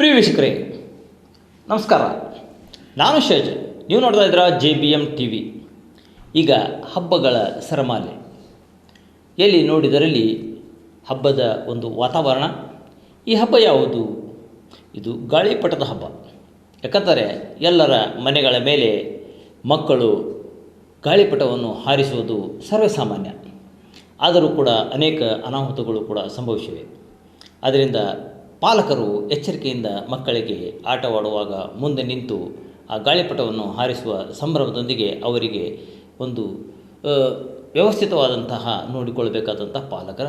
ಪ್ರಿಯ ವೀಕ್ಷಕರೇ, ನಮಸ್ಕಾರ. ನಾನು ಶೇಜ್. ನೀವು ನೋಡ್ತಾ ಇದ್ದೀರಾ J B M T V. ಈಗ ಹಬ್ಬಗಳ ಸರಮಾಲೆ. ಎಲ್ಲಿ ನೋಡಿದರಲ್ಲಿ ಹಬ್ಬದ ಒಂದು ವಾತಾವರಣ, ಈ ಹಬ್ಬ ಯಾವುದು? ಇದು ಗಾಳಿಪಟದ ಹಬ್ಬ. ಯಾಕಂದರೆ ಎಲ್ಲರ ಮನೆಗಳ ಮೇಲೆ ಮಕ್ಕಳು ಗಾಳಿಪಟವನ್ನು ಹಾರಿಸುವುದು ಸರ್ವೇಸಾಮಾನ್ಯ. ಆದರೂ ಕೂಡ ಅನೇಕ ಅನಾಹುತಗಳು ಕೂಡ ಸಂಭವಿಸಿವೆ. ಆದ್ದರಿಂದ ಪಾಲಕರು ಎಚ್ಚರಿಕೆಯಿಂದ ಮಕ್ಕಳಿಗೆ ಆಟವಾಡುವಾಗ ಮುಂದೆ ನಿಂತು ಆ ಗಾಳಿಪಟವನ್ನು ಹಾರಿಸುವ ಸಂಭ್ರಮದೊಂದಿಗೆ ಅವರಿಗೆ ಒಂದು ವ್ಯವಸ್ಥಿತವಾದಂತಹ ನೋಡಿಕೊಳ್ಳಬೇಕಾದಂಥ ಪಾಲಕರ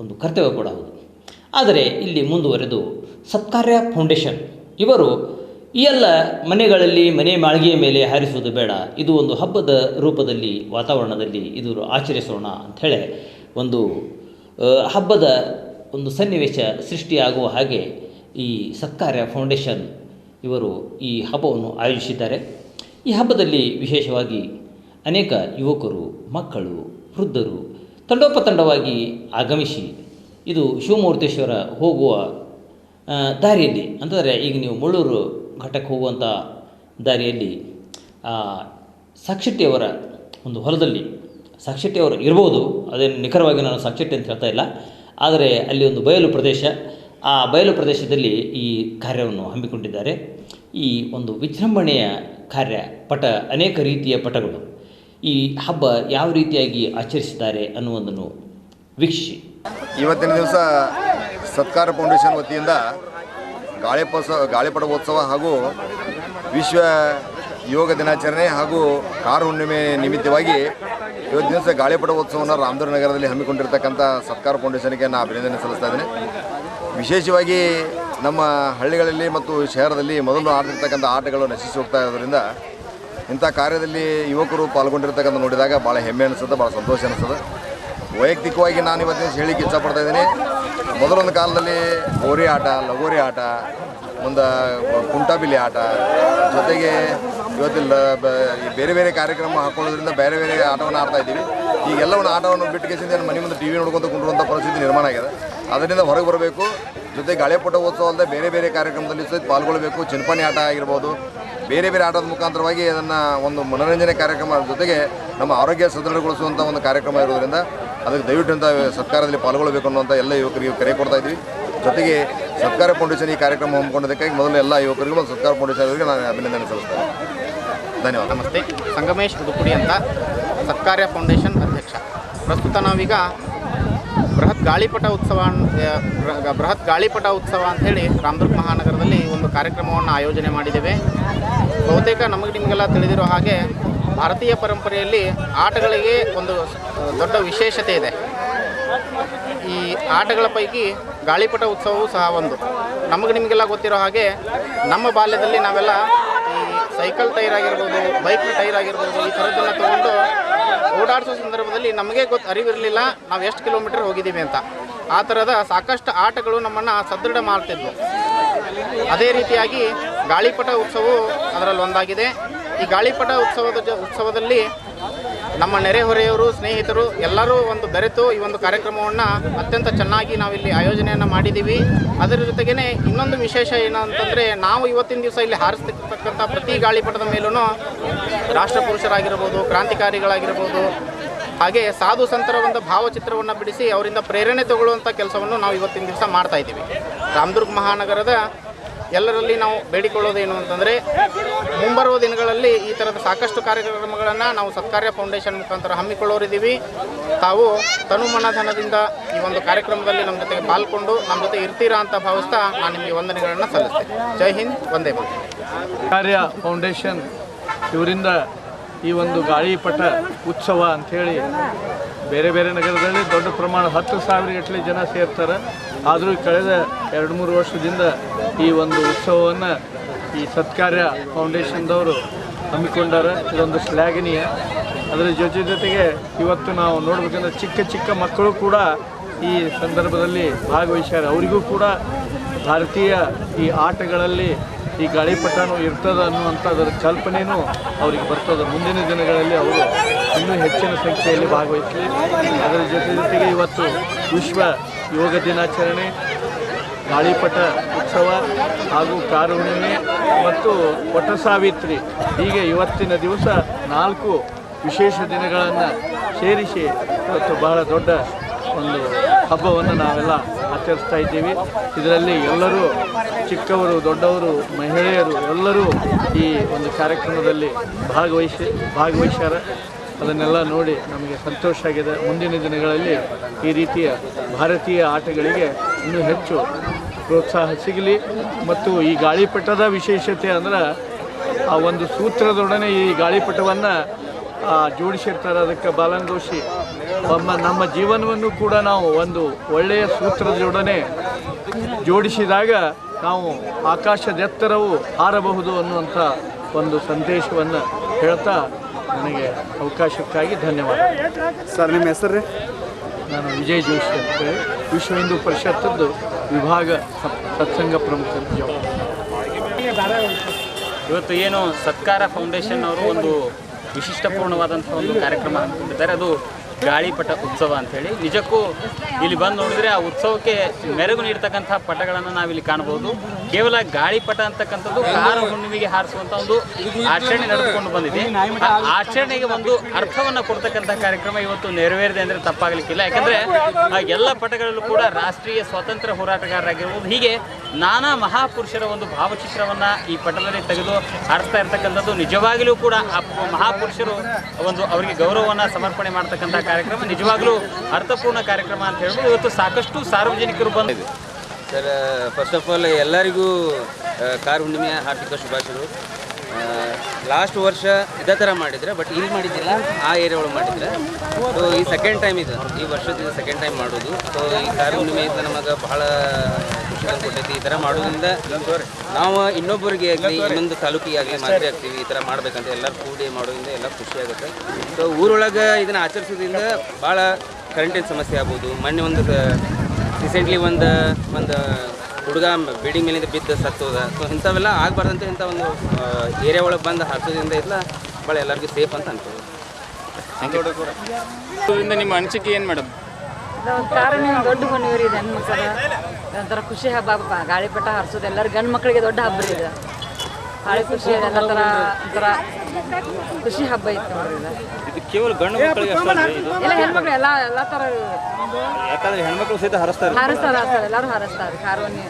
ಒಂದು ಕರ್ತವ್ಯ ಕೂಡ ಹೌದು. ಆದರೆ ಇಲ್ಲಿ ಮುಂದುವರೆದು ಸತ್ಕಾರ್ಯ ಫೌಂಡೇಶನ್. ಇವರು ಈ ಎಲ್ಲ ಮನೆಗಳಲ್ಲಿ ಮನೆ ಮಾಳಿಗೆಯ ಮೇಲೆ ಹಾರಿಸುವುದು ಬೇಡ. ಇದು ಒಂದು ಹಬ್ಬದ ರೂಪದಲ್ಲಿ, ವಾತಾವರಣದಲ್ಲಿ ಇದು ಆಚರಿಸೋಣ ಅಂಥೇಳಿ ಒಂದು ಹಬ್ಬದ ಒಂದು ಸನ್ನಿವೇಶ ಸೃಷ್ಟಿಯಾಗುವ ಹಾಗೆ ಈ ಸತ್ಕಾರ್ಯ ಫೌಂಡೇಶನ್ ಇವರು ಈ ಹಬ್ಬವನ್ನು ಆಯೋಜಿಸಿದ್ದಾರೆ. ಈ ಹಬ್ಬದಲ್ಲಿ ವಿಶೇಷವಾಗಿ ಅನೇಕ ಯುವಕರು, ಮಕ್ಕಳು, ವೃದ್ಧರು ತಂಡೋಪತಂಡವಾಗಿ ಆಗಮಿಸಿ ಇದು ಶಿವಮೂರ್ತೇಶ್ವರ ಹೋಗುವ ದಾರಿಯಲ್ಲಿ ಅಂತಂದರೆ ಈಗ ನೀವು ಮುಳ್ಳೂರು ಘಟಕ್ಕೆ ಹೋಗುವಂಥ ದಾರಿಯಲ್ಲಿ ಸಾಕ್ಷಿಟ್ಟಿಯವರ ಒಂದು ಹೊಲದಲ್ಲಿ, ಸಾಕ್ಷಿಟ್ಟಿಯವರು ಇರ್ಬೋದು, ಅದೇನು ನಿಖರವಾಗಿ ನಾನು ಸಾಕ್ಷಿಟ್ಟಿ ಅಂತ ಹೇಳ್ತಾ ಇಲ್ಲ. ಆದರೆ ಅಲ್ಲಿ ಒಂದು ಬಯಲು ಪ್ರದೇಶ. ಆ ಬಯಲು ಪ್ರದೇಶದಲ್ಲಿ ಈ ಕಾರ್ಯವನ್ನು ಹಮ್ಮಿಕೊಂಡಿದ್ದಾರೆ. ಈ ಒಂದು ವಿಜೃಂಭಣೆಯ ಕಾರ್ಯ ಪಟ, ಅನೇಕ ರೀತಿಯ ಪಟಗಳು. ಈ ಹಬ್ಬ ಯಾವ ರೀತಿಯಾಗಿ ಆಚರಿಸಿದ್ದಾರೆ ಅನ್ನುವುದನ್ನು ವೀಕ್ಷಿಸಿ. ಇವತ್ತಿನ ದಿವಸ ಸತ್ಕಾರ ಫೌಂಡೇಶನ್ ವತಿಯಿಂದ ಗಾಳಿಪೋತ್ಸವ ಗಾಳಿಪಟ ಉತ್ಸವ ಹಾಗೂ ವಿಶ್ವ ಯೋಗ ದಿನಾಚರಣೆ ಹಾಗೂ ಕಾರು ಹುಣ್ಣಿಮೆ ನಿಮಿತ್ತವಾಗಿ ಇವತ್ತಿನ ದಿವಸ ಗಾಳಿಪಟ ಉತ್ಸವವನ್ನು ರಾಮದುರ್ಗ ನಗರದಲ್ಲಿ ಹಮ್ಮಿಕೊಂಡಿರ್ತಕ್ಕಂಥ ಸತ್ಕಾರ ಫೌಂಡೇಶನ್ಗೆ ನಾನು ಅಭಿನಂದನೆ ಸಲ್ಲಿಸ್ತಾ ಇದ್ದೀನಿ. ವಿಶೇಷವಾಗಿ ನಮ್ಮ ಹಳ್ಳಿಗಳಲ್ಲಿ ಮತ್ತು ಶಹರದಲ್ಲಿ ಮೊದಲು ಆಡ್ತಿರ್ತಕ್ಕಂಥ ಆಟಗಳು ನಶಿಸಿ ಹೋಗ್ತಾ ಇರೋದ್ರಿಂದ ಇಂಥ ಕಾರ್ಯದಲ್ಲಿ ಯುವಕರು ಪಾಲ್ಗೊಂಡಿರ್ತಕ್ಕಂಥ ನೋಡಿದಾಗ ಭಾಳ ಹೆಮ್ಮೆ ಅನಿಸುತ್ತೆ, ಭಾಳ ಸಂತೋಷ ಅನಿಸ್ತದೆ ವೈಯಕ್ತಿಕವಾಗಿ ನಾನು ಇವತ್ತಿನ ಹೇಳಿಕ್ಕೆ ಇಷ್ಟಪಡ್ತಾ ಇದ್ದೀನಿ. ಮೊದಲೊಂದು ಕಾಲದಲ್ಲಿ ಗೋರಿ ಆಟ, ಲಗೋರಿ ಆಟ, ಮುಂದೆ ಕುಂಟಾಬಿಲಿ ಆಟ, ಜೊತೆಗೆ ಇವತ್ತಿಲ್ಲ ಬೇರೆ ಬೇರೆ ಕಾರ್ಯಕ್ರಮ ಹಾಕೊಳ್ಳೋದ್ರಿಂದ ಬೇರೆ ಬೇರೆ ಆಟವನ್ನು ಆಡ್ತಾ ಇದ್ದೀವಿ. ಈಗೆಲ್ಲವನ್ನು ಆಟವನ್ನು ಬಿಟ್ಟು ಕೇಸಿಂದ ಮನೆ ಮುಂದೆ ಟಿ ವಿ ನೋಡ್ಕೊಂತ ಕುಂಡುವಂಥ ಪರಿಸ್ಥಿತಿ ನಿರ್ಮಾಣ ಆಗಿದೆ. ಅದರಿಂದ ಹೊರಗೆ ಬರಬೇಕು. ಜೊತೆ ಗಾಳಿಪಟ ಉತ್ಸವ ಅಲ್ಲದೆ ಬೇರೆ ಬೇರೆ ಕಾರ್ಯಕ್ರಮದಲ್ಲಿ ಸಹ ಪಾಲ್ಗೊಳ್ಬೇಕು ಚಿನ್ಪಾನಿ ಆಟ ಆಗಿರ್ಬೋದು. ಬೇರೆ ಬೇರೆ ಆಟದ ಮುಖಾಂತರವಾಗಿ ಅದನ್ನು ಒಂದು ಮನೋರಂಜನೆ ಕಾರ್ಯಕ್ರಮ ಜೊತೆಗೆ ನಮ್ಮ ಆರೋಗ್ಯ ಸದೃಢಗೊಳಿಸುವಂಥ ಒಂದು ಕಾರ್ಯಕ್ರಮ ಇರೋದ್ರಿಂದ ಅದಕ್ಕೆ ದಯವಿಟ್ಟು ಅಂತ ಸರ್ಕಾರದಲ್ಲಿ ಪಾಲ್ಗೊಳ್ಳಬೇಕು ಅನ್ನುವಂಥ ಎಲ್ಲ ಯುವಕರಿಗೆ ಕರೆ ಕೊಡ್ತಾ ಇದ್ವಿ. ಜೊತೆಗೆ ಸರ್ಕಾರ ಫೌಂಡೇಶನ್ ಈ ಕಾರ್ಯಕ್ರಮ ಹಮ್ಮಿಕೊಂಡಿದ್ದಕ್ಕಾಗಿ ಮೊದಲು ಎಲ್ಲ ಯುವಕರಿಗೂ ಮತ್ತು ಸರ್ಕಾರ ಫೌಂಡೇಶನ್ ಅವರಿಗೆ ನಾನು ಅಭಿನಂದನೆ ಸಲ್ಲಿಸ್ತೇನೆ. ಧನ್ಯವಾದ. ನಮಸ್ತೆ. ಸಂಗಮೇಶ್ ಉಡುಪುಡಿ ಅಂತ ಸತ್ಕಾರ್ಯ ಫೌಂಡೇಶನ್ ಅಧ್ಯಕ್ಷ. ಪ್ರಸ್ತುತ ನಾವೀಗ ಬೃಹತ್ ಗಾಳಿಪಟ ಉತ್ಸವ ಬೃಹತ್ ಗಾಳಿಪಟ ಉತ್ಸವ ಅಂಥೇಳಿ ರಾಮದುರ್ಗ ಮಹಾನಗರದಲ್ಲಿ ಒಂದು ಕಾರ್ಯಕ್ರಮವನ್ನು ಆಯೋಜನೆ ಮಾಡಿದ್ದೇವೆ. ಬಹುತೇಕ ನಮಗೆ ನಿಮಗೆಲ್ಲ ತಿಳಿದಿರೋ ಹಾಗೆ ಭಾರತೀಯ ಪರಂಪರೆಯಲ್ಲಿ ಆಟಗಳಿಗೆ ಒಂದು ದೊಡ್ಡ ವಿಶೇಷತೆ ಇದೆ. ಈ ಆಟಗಳ ಪೈಕಿ ಗಾಳಿಪಟ ಉತ್ಸವವೂ ಸಹ ಒಂದು. ನಮಗೆ ನಿಮಗೆಲ್ಲ ಗೊತ್ತಿರೋ ಹಾಗೆ ನಮ್ಮ ಬಾಲ್ಯದಲ್ಲಿ ನಾವೆಲ್ಲ ಸೈಕಲ್ ಟೈರ್ ಆಗಿರ್ಬೋದು ಬೈಕ್ನ ಟೈರ್ ಆಗಿರ್ಬೋದು, ಈ ಥರದ್ದನ್ನು ತೊಗೊಂಡು ಓಡಾಡಿಸೋ ಸಂದರ್ಭದಲ್ಲಿ ನಮಗೆ ಗೊತ್ತು ಅರಿವಿರಲಿಲ್ಲ. ನಾವು ಎಷ್ಟು ಕಿಲೋಮೀಟರ್ ಹೋಗಿದ್ದೀವಿ ಅಂತ. ಆ ಥರದ ಸಾಕಷ್ಟು ಆಟಗಳು ನಮ್ಮನ್ನು ಸದೃಢ ಮಾಡ್ತಿದ್ವು. ಅದೇ ರೀತಿಯಾಗಿ ಗಾಳಿಪಟ ಉತ್ಸವವು ಅದರಲ್ಲಿ ಒಂದಾಗಿದೆ. ಈ ಗಾಳಿಪಟ ಉತ್ಸವದ ಉತ್ಸವದಲ್ಲಿ ನಮ್ಮ ನೆರೆಹೊರೆಯವರು, ಸ್ನೇಹಿತರು ಎಲ್ಲರೂ ಒಂದು ಬೆರೆತು ಈ ಒಂದು ಕಾರ್ಯಕ್ರಮವನ್ನು ಅತ್ಯಂತ ಚೆನ್ನಾಗಿ ನಾವಿಲ್ಲಿ ಆಯೋಜನೆಯನ್ನು ಮಾಡಿದ್ದೀವಿ ಅದರ ಜೊತೆಗೇ ಇನ್ನೊಂದು ವಿಶೇಷ ಏನಂತಂದರೆ ನಾವು ಇವತ್ತಿನ ದಿವಸ ಇಲ್ಲಿ ಹಾರಿಸ್ತಿರ್ತಕ್ಕಂಥ ಪ್ರತಿ ಗಾಳಿಪಟದ ಮೇಲೂ ರಾಷ್ಟ್ರಪುರುಷರಾಗಿರ್ಬೋದು, ಕ್ರಾಂತಿಕಾರಿಗಳಾಗಿರ್ಬೋದು, ಹಾಗೆ ಸಾಧು ಸಂತರ ಒಂದು ಭಾವಚಿತ್ರವನ್ನು ಬಿಡಿಸಿ ಅವರಿಂದ ಪ್ರೇರಣೆ ತಗೊಳ್ಳುವಂಥ ಕೆಲಸವನ್ನು ನಾವು ಇವತ್ತಿನ ದಿವಸ ಮಾಡ್ತಾ ಇದ್ದೀವಿ. ರಾಮದುರ್ಗ ಮಹಾನಗರದ ಎಲ್ಲರಲ್ಲಿ ನಾವು ಬೇಡಿಕೊಳ್ಳೋದೇನು ಅಂತಂದರೆ ಮುಂಬರುವ ದಿನಗಳಲ್ಲಿ ಈ ಥರದ ಸಾಕಷ್ಟು ಕಾರ್ಯಕ್ರಮಗಳನ್ನು ನಾವು ಸತ್ಕಾರ್ಯ ಫೌಂಡೇಶನ್ ಮುಖಾಂತರ ಹಮ್ಮಿಕೊಳ್ಳೋರಿದ್ದೀವಿ. ತಾವು ತನುಮನಧನದಿಂದ ಈ ಒಂದು ಕಾರ್ಯಕ್ರಮದಲ್ಲಿ ನಮ್ಮ ಜೊತೆಗೆ ಪಾಲ್ಗೊಂಡು ನಮ್ಮ ಜೊತೆ ಇರ್ತೀರಾ ಅಂತ ಭಾವಿಸ್ತಾ ನಾನು ನಿಮಗೆ ವಂದನೆಗಳನ್ನು ಸಲ್ಲಿಸ್ತೇನೆ. ಜೈ ಹಿಂದ್, ವಂದೇ ಮಾತ್ರ ಕಾರ್ಯ ಫೌಂಡೇಶನ್ ಇವರಿಂದ ಈ ಒಂದು ಗಾಳಿಪಟ ಉತ್ಸವ ಅಂಥೇಳಿ ಬೇರೆ ಬೇರೆ ನಗರದಲ್ಲಿ ದೊಡ್ಡ ಪ್ರಮಾಣ ಹತ್ತು ಸಾವಿರ ಗಟ್ಟಲೆ ಜನ ಸೇರ್ತಾರೆ. ಆದರೂ ಕಳೆದ ಎರಡು ಮೂರು ವರ್ಷದಿಂದ ಈ ಒಂದು ಉತ್ಸವವನ್ನು ಈ ಸತ್ಕಾರ್ಯ ಫೌಂಡೇಶನ್ದವರು ಹಮ್ಮಿಕೊಂಡಾರೆ. ಇದೊಂದು ಶ್ಲಾಘನೀಯ. ಅದರ ಜೊತೆ ಜೊತೆಗೆ ಇವತ್ತು ನಾವು ನೋಡ್ಬೇಕಂದ್ರೆ ಚಿಕ್ಕ ಚಿಕ್ಕ ಮಕ್ಕಳು ಕೂಡ ಈ ಸಂದರ್ಭದಲ್ಲಿ ಭಾಗವಹಿಸ್ಯಾರ. ಅವರಿಗೂ ಕೂಡ ಭಾರತೀಯ ಈ ಆಟಗಳಲ್ಲಿ ಈ ಗಾಳಿಪಟನೂ ಇರ್ತದೆ ಅನ್ನುವಂಥದ್ರ ಕಲ್ಪನೆಯೂ ಅವರಿಗೆ ಬರ್ತದೆ. ಮುಂದಿನ ದಿನಗಳಲ್ಲಿ ಅವರು ಇನ್ನೂ ಹೆಚ್ಚಿನ ಸಂಖ್ಯೆಯಲ್ಲಿ ಭಾಗವಹಿಸಲಿ. ಅದರ ಜೊತೆ ಜೊತೆಗೆ ಇವತ್ತು ವಿಶ್ವ ಯೋಗ ದಿನಾಚರಣೆ, ಗಾಳಿಪಟ ಉತ್ಸವ ಹಾಗೂ ಕಾರು ಹುಣ್ಣಿಮೆ ಮತ್ತು ಪಟಸಾವಿತ್ರಿ ಹೀಗೆ ಇವತ್ತಿನ ದಿವಸ ನಾಲ್ಕು ವಿಶೇಷ ದಿನಗಳನ್ನು ಸೇರಿಸಿ ಇವತ್ತು ಬಹಳ ದೊಡ್ಡ ಒಂದು ಹಬ್ಬವನ್ನು ನಾವೆಲ್ಲ ಆಚರಿಸ್ತಾ ಇದ್ದೀವಿ. ಇದರಲ್ಲಿ ಎಲ್ಲರೂ ಚಿಕ್ಕವರು, ದೊಡ್ಡವರು, ಮಹಿಳೆಯರು ಎಲ್ಲರೂ ಈ ಒಂದು ಕಾರ್ಯಕ್ರಮದಲ್ಲಿ ಭಾಗವಹಿಸಿ, ಭಾಗವಹಿಸ್ಯಾರ. ಅದನ್ನೆಲ್ಲ ನೋಡಿ ನಮಗೆ ಸಂತೋಷ ಆಗಿದೆ. ಮುಂದಿನ ದಿನಗಳಲ್ಲಿ ಈ ರೀತಿಯ ಭಾರತೀಯ ಆಟಗಳಿಗೆ ಇನ್ನೂ ಹೆಚ್ಚು ಪ್ರೋತ್ಸಾಹ ಸಿಗಲಿ. ಮತ್ತು ಈ ಗಾಳಿಪಟದ ವಿಶೇಷತೆ ಅಂದ್ರೆ ಆ ಒಂದು ಸೂತ್ರದೊಡನೆ ಈ ಗಾಳಿಪಟವನ್ನು ಜೋಡಿಸಿರ್ತಾರೆ. ಅದಕ್ಕೆ ಬಾಲಂಗೋಶಿ ನಮ್ಮ ನಮ್ಮ ಜೀವನವನ್ನು ಕೂಡ ನಾವು ಒಂದು ಒಳ್ಳೆಯ ಸೂತ್ರದೊಡನೆ ಜೋಡಿಸಿದಾಗ ನಾವು ಆಕಾಶದೆತ್ತರವು ಹಾರಬಹುದು ಅನ್ನುವಂಥ ಒಂದು ಸಂದೇಶವನ್ನು ಹೇಳ್ತಾ ನನಗೆ ಅವಕಾಶಕ್ಕಾಗಿ ಧನ್ಯವಾದ. ಸರ್ ನಿಮ್ಮ ಹೆಸರು ರೀ? ನಾನು ವಿಜಯ್ ಜೋಶಿ ಅಂತೇಳಿ ವಿಶ್ವ ಹಿಂದೂ ಪರಿಷತ್ತದ್ದು ವಿಭಾಗ ಸತ್ಸಂಗ ಪ್ರಮುಖ ಇವತ್ತು ಏನು ಸತ್ಕಾರ ಫೌಂಡೇಶನ್ ಅವರು ಒಂದು ವಿಶಿಷ್ಟಪೂರ್ಣವಾದಂಥ ಒಂದು ಕಾರ್ಯಕ್ರಮ ಅಂತಿದ್ದಾರೆ ಅದು ಗಾಳಿಪಟ ಉತ್ಸವ ಅಂಥೇಳಿ. ನಿಜಕ್ಕೂ ಇಲ್ಲಿ ಬಂದು ನೋಡಿದ್ರೆ ಆ ಉತ್ಸವಕ್ಕೆ ಮೆರುಗು ನೀಡ್ತಕ್ಕಂಥ ಪಟಗಳನ್ನು ನಾವಿಲ್ಲಿ ಕಾಣಬಹುದು ಕೇವಲ ಗಾಳಿಪಟ ಅಂತಕ್ಕಂಥದ್ದು ಕಾರ ಹುಣ್ಣಿಮೆಗೆ ಹಾರಿಸುವಂತ ಒಂದು ಆಚರಣೆ ನಡೆದುಕೊಂಡು ಬಂದಿದೆ. ಆ ಆಚರಣೆಗೆ ಒಂದು ಅರ್ಥವನ್ನು ಕೊಡ್ತಕ್ಕಂಥ ಕಾರ್ಯಕ್ರಮ ಇವತ್ತು ನೆರವೇರಿದೆ ಅಂದರೆ ತಪ್ಪಾಗಲಿಕ್ಕಿಲ್ಲ. ಯಾಕಂದರೆ ಎಲ್ಲ ಪಟಗಳಲ್ಲೂ ಕೂಡ ರಾಷ್ಟ್ರೀಯ ಸ್ವಾತಂತ್ರ್ಯ ಹೋರಾಟಗಾರರಾಗಿರ್ಬೋದು. ಹೀಗೆ ನಾನಾ ಮಹಾಪುರುಷರ ಒಂದು ಭಾವಚಿತ್ರವನ್ನ ಈ ಪಟದಲ್ಲಿ ತೆಗೆದು ಹಾರಿಸ್ತಾ ಇರ್ತಕ್ಕಂಥದ್ದು ನಿಜವಾಗಲೂ ಕೂಡ ಆ ಮಹಾಪುರುಷರು ಒಂದು ಅವರಿಗೆ ಗೌರವವನ್ನು ಸಮರ್ಪಣೆ ಮಾಡ್ತಕ್ಕಂಥ ಕಾರ್ಯಕ್ರಮ. ನಿಜವಾಗ್ಲೂ ಅರ್ಥಪೂರ್ಣ ಕಾರ್ಯಕ್ರಮ ಅಂತ ಹೇಳ್ಬೋದು. ಇವತ್ತು ಸಾಕಷ್ಟು ಸಾರ್ವಜನಿಕರು ಬಂದಿದೆ ಸರ್ ಫಸ್ಟ್ ಆಫ್ ಆಲ್ ಎಲ್ಲರಿಗೂ ಕಾರ್ ಹುಣ್ಣಿಮೆಯ ಹಾರ್ದಿಕ ಶುಭಾಶಯಗಳು. ಲಾಸ್ಟ್ ವರ್ಷ ಇದೇ ಥರ ಮಾಡಿದ್ರೆ ಬಟ್ ಇಲ್ಲಿ ಮಾಡಿದ್ದಿಲ್ಲ, ಆ ಏರಿಯಾ ಒಳಗೆ ಮಾಡಿದ್ರೆ. ಸೊ ಈ ಸೆಕೆಂಡ್ ಟೈಮ್ ಇದು. ಈ ವರ್ಷದಿಂದ ಸೆಕೆಂಡ್ ಟೈಮ್ ಮಾಡೋದು. ಸೊ ಈ ಕಾರ್ ಹುಣ್ಣಿಮೆಯಿಂದ ನಮಗೆ ಬಹಳ ಖುಷಿ ಕೊಟ್ಟೈತಿ ಈ ಥರ ಮಾಡೋದ್ರಿಂದ ನಾವು ಇನ್ನೊಬ್ಬರಿಗೆ ಆಗಲಿ, ಇನ್ನೊಂದು ತಾಲೂಕಿಗೆ ಆಗಲಿ ಮಾದರಿ ಆಗ್ತೀವಿ. ಈ ಥರ ಮಾಡಬೇಕಂತ ಎಲ್ಲರೂ ಕೂಡಿ ಮಾಡೋದ್ರಿಂದ ಎಲ್ಲ ಖುಷಿ ಆಗುತ್ತೆ. ಸೊ ಊರೊಳಗೆ ಇದನ್ನು ಆಚರಿಸೋದ್ರಿಂದ ಭಾಳ ಕರೆಂಟಿನ ಸಮಸ್ಯೆ ಆಗ್ಬೋದು. ಮೊನ್ನೆ ಒಂದು ರೀಸೆಂಟ್ಲಿ ಒಂದು ಒಂದು ಹುಡುಗ ಬಿಲ್ಡಿಂಗ್ ಮೇಲಿಂದ ಬಿದ್ದು ಸತ್ತೋದ ಸೊ ಇಂಥವೆಲ್ಲ ಆಗಬಾರ್ದಂತ ಇಂಥ ಒಂದು ಏರಿಯಾ ಒಳಗೆ ಬಂದು ಹಾಕೋದ್ರಿಂದ ಇಲ್ಲ ಭಾಳ ಎಲ್ಲರಿಗೂ ಸೇಫ್ ಅಂತ ಅನ್ಕೋದು ಇದರಿಂದ ನಿಮ್ಮ ಅನಿಸಿಕೆ ಏನು ಮೇಡಮ್? ಕಾರಣ ದೊಡ್ಡ ಹೊಣಿಯವ್ರಿ ಇದು ಹೆಣ್ಮಕ್ಳು ಒಂಥರ ಖುಷಿ ಹಬ್ಬ ಹಬ್ಬ ಗಾಳಿಪಟ ಹಾರಿಸೋದು. ಎಲ್ಲರೂ ಗಂಡು ಮಕ್ಕಳಿಗೆ ದೊಡ್ಡ ಹಬ್ಬ ರೀ ಇದು. ಭಾಳ ಖುಷಿ ಇದೆ ಎಲ್ಲ ಥರ ಒಂಥರ ಖುಷಿ ಹಬ್ಬ ಇತ್ತು. ಇದು ಕೇವಲ ಗಂಡು ಮಕ್ಕಳಿಗೆ ಅಷ್ಟೇ ಇದು ಎಲ್ಲ ಹೆಣ್ಮಕ್ಳು ಎಲ್ಲ ಎಲ್ಲ ತರ ಯಾಕಂದ್ರೆ ಹೆಣ್ಮಕ್ಳು ಸಹಿತ ಹರಸ್ತಾರೆ. ಹಾರಿಸ್ತಾರೆ ಹಾರಿಸ್ತಾರೆ ಎಲ್ಲರೂ ಹಾರಿಸ್ತಾರೆ. ಕಾರು ಹುಣ್ಣಿಮೆ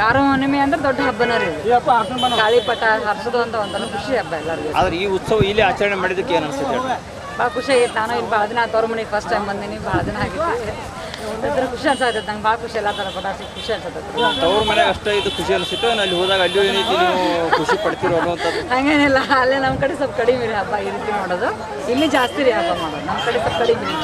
ಕಾರು ಹುಣ್ಣಿಮೆ ಅಂದ್ರೆ ದೊಡ್ಡ ಹಬ್ಬನ ರೀ ಗಾಳಿ ಗಾಳಿಪಟ ಹರಸದು ಅಂತ ಒಂಥರ ಖುಷಿ ಹಬ್ಬ ಎಲ್ಲರಿಗೂ. ಆದ್ರೆ ಈ ಉತ್ಸವ ಇಲ್ಲಿ ಆಚರಣೆ ಮಾಡಿದಕ್ಕೆ ಏನು ಬಾ ಭಾಳ ಖುಷಿ ಆಗೈತೆ ನಾನು ಇಲ್ಲಿ ಭಾಳ ದಿನ ತವ್ರ ಮನೆಗೆ ಫಸ್ಟ್ ಟೈಮ್ ಬಂದಿನಿ. ಭಾಳ ದಿನ ಆಗೈತಿ ಒಂಥರ ಖುಷಿ ಅನ್ಸತ್ತೆ ನಂಗೆ ಭಾಳ ಖುಷಿ ಎಲ್ಲ ಥರ ಪಟಾಕಿ ಖುಷಿ ಅನ್ಸತ್ತೆ ತವ್ರ ಮನೆ ಅಷ್ಟೇ ಇದು ಖುಷಿ ಅನಿಸುತ್ತೆ ಅಲ್ಲಿ ಹೋದಾಗ ಅಲ್ಲಿ ಏನೈತಿ ನೀವು ಖುಷಿ ಪಡ್ತಿರೋ ಅನ್ನುವಂಥದ್ದು ಹಂಗೇನಿಲ್ಲ ಅಲ್ಲೇ ನಮ್ಮ ಕಡೆ ಸ್ವಲ್ಪ ಕಡಿಮೆ ರೀ ಹಬ್ಬ ಈ ರೀತಿ ಮಾಡೋದು. ಇಲ್ಲಿ ಜಾಸ್ತಿ ರೀ ಹಬ್ಬ ಮಾಡೋದು ನಮ್ಮ ಕಡೆ ಸ್ವಲ್ಪ ಕಡಿಮೆ ರೀ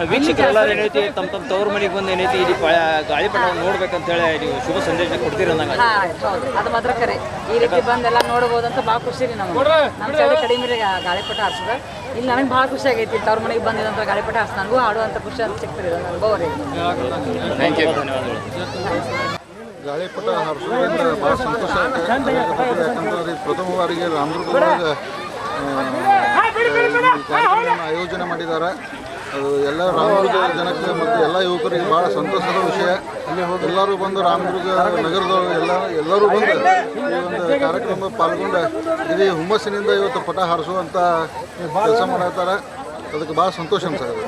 ಕಾರು ಹುಣ್ಣಿಮೆ ಮಾಡೋದು. ವೀಕ್ಷಕರೆಲ್ಲ ಏನೈತಿ ತಮ್ಮ ತಮ್ಮ ತವ್ರ ಮನೆಗೆ ಬಂದು ಏನೈತಿ ಇಲ್ಲಿ ಪ- ಗಾಳಿಪಟ ನೋಡ್ಬೇಕಂತ ಹೇಳಿ ನೀವು ಶುಭ ಸಂದೇಶ ಕೊಡ್ತೀರ ನಂಗೆ ಹಾ ಹೌದು. ಅದು ಮಾತ್ರ ಕರೆ. ಈ ರೀತಿ ಬಂದೆಲ್ಲ ನೋಡ್ಬೋದು ಅಂತ ಭಾಳ ಖುಷಿ ರೀ ನಮ್ಗೆ. ನಮ್ಮ ಸೈಡ್ ಕಡಿಮೆ ರೀ ಗಾಳಿಪಟ ಹಾರಿಸೋದು. ಇಲ್ಲಿ ನನಗೆ ಭಾಳ ಖುಷಿ ಆಗೈತಿ ಇಲ್ಲಿ ತವ್ರ ಮನೆಗೆ ಬಂದಿದಂತ ಗಾಳಿಪಟ ಹಾರಿಸ್ ನನಗೂ ಆಡುವಂಥ ಖುಷಿ ಅಂತ ಸಿಕ್ತಿರಿ ಇದು ಅನುಭವ ರೀ. ಗಾಳಿಪಟ ಹಾರಿಸೋದ್ರಿಂದ ಭಾಳ ಸಂತೋಷ ಆಗ್ತದೆ. ಯಾಕಂದ್ರೆ ಪ್ರಥಮ ಬಾರಿಗೆ ರಾಮದುರ್ಗದೊಳಗೆ ಕಾರ್ಯಕ್ರಮ ಆಯೋಜನೆ ಮಾಡಿದ್ದಾರೆ. ಎಲ್ಲ ರಾಮದುರ್ಗ ಜನಕ್ಕೆ ಮತ್ತು ಎಲ್ಲ ಯುವಕರಿಗೆ ಭಾಳ ಸಂತೋಷದ ವಿಷಯ. ಎಲ್ಲರೂ ಬಂದು ರಾಮದುರ್ಗ ನಗರದವರು ಎಲ್ಲ ಎಲ್ಲರೂ ಬಂದು ಈ ಒಂದು ಕಾರ್ಯಕ್ರಮ ಪಾಲ್ಗೊಂಡು ಇಡೀ ಹುಮ್ಮಸ್ಸಿನಿಂದ ಇವತ್ತು ಪಟ ಹಾರಿಸುವಂಥ ಕೆಲಸ ಮಾಡತ್ತಾರೆ ಅದಕ್ಕೆ ಭಾಳ ಸಂತೋಷ ಅನ್ಸತ್ತೆ.